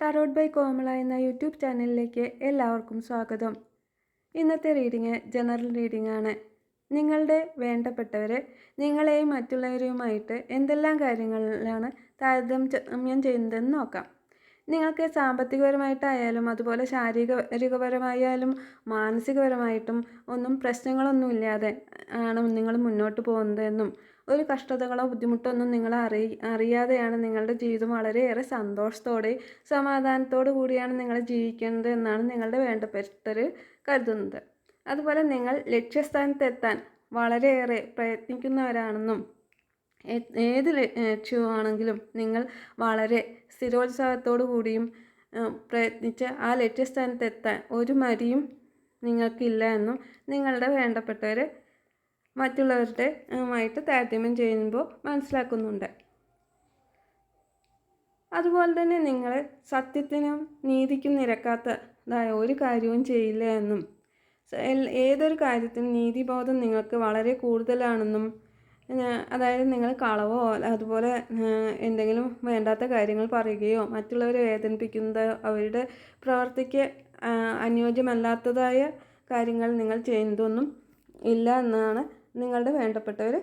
Tarot by കോമള എന്ന YouTube ചാനലിലേക്ക് എല്ലാവർക്കും സ്വാഗതം. ഇന്നത്തെ റീഡിങ് ജനറൽ റീഡിംഗ് ആണ്. നിങ്ങളുടെ വേണ്ടപ്പെട്ടവർ നിങ്ങളെയും മറ്റുള്ളവരെയുമായിട്ട് എന്തെല്ലാം കാര്യങ്ങളിലാണ് താരതമ്യം ചെയ്യുന്നതെന്ന് നോക്കാം. നിങ്ങൾക്ക് സാമ്പത്തികപരമായിട്ടായാലും അതുപോലെ ശാരീരികപരമായാലും മാനസികപരമായിട്ടും ഒന്നും പ്രശ്നങ്ങളൊന്നും ഇല്ലാതെ ആണ് നിങ്ങൾ മുന്നോട്ട് പോകുന്നതെന്നും ഒരു കഷ്ടതകളോ ബുദ്ധിമുട്ടോ ഒന്നും നിങ്ങൾ അറി അറിയാതെയാണ് നിങ്ങളുടെ ജീവിതം വളരെയേറെ സന്തോഷത്തോടെ സമാധാനത്തോടു കൂടിയാണ് നിങ്ങൾ ജീവിക്കുന്നത് എന്നാണ് നിങ്ങളുടെ വേണ്ടപ്പെട്ടവർ കരുതുന്നത്. അതുപോലെ നിങ്ങൾ ലക്ഷ്യസ്ഥാനത്തെത്താൻ വളരെയേറെ പ്രയത്നിക്കുന്നവരാണെന്നും ഏത് ലക്ഷ്യമാണെങ്കിലും നിങ്ങൾ വളരെ സ്ഥിരോത്സാഹത്തോടു കൂടിയും പ്രയത്നിച്ച് ആ ലക്ഷ്യസ്ഥാനത്തെത്താൻ ഒരു മടിയും നിങ്ങൾക്കില്ല എന്നും നിങ്ങളുടെ വേണ്ടപ്പെട്ടവരെ മറ്റുള്ളവരുടെ ആയിട്ട് താരതമ്യം ചെയ്യുമ്പോൾ മനസ്സിലാക്കുന്നുണ്ട്. അതുപോലെ തന്നെ നിങ്ങൾ സത്യത്തിനും നീതിക്കും നിരക്കാത്തതായ ഒരു കാര്യവും ചെയ്യില്ല എന്നും ഏതൊരു കാര്യത്തിനും നീതിബോധം നിങ്ങൾക്ക് വളരെ കൂടുതലാണെന്നും അതായത് നിങ്ങൾ കളവോ അതുപോലെ എന്തെങ്കിലും വേണ്ടാത്ത കാര്യങ്ങൾ പറയുകയോ മറ്റുള്ളവരെ വേദനിപ്പിക്കുന്നത് അവരുടെ പ്രവർത്തിക്ക് അനുയോജ്യമല്ലാത്തതായ കാര്യങ്ങൾ നിങ്ങൾ ചെയ്യുന്നതൊന്നും ഇല്ല എന്നാണ് നിങ്ങളുടെ വേണ്ടപ്പെട്ടവർ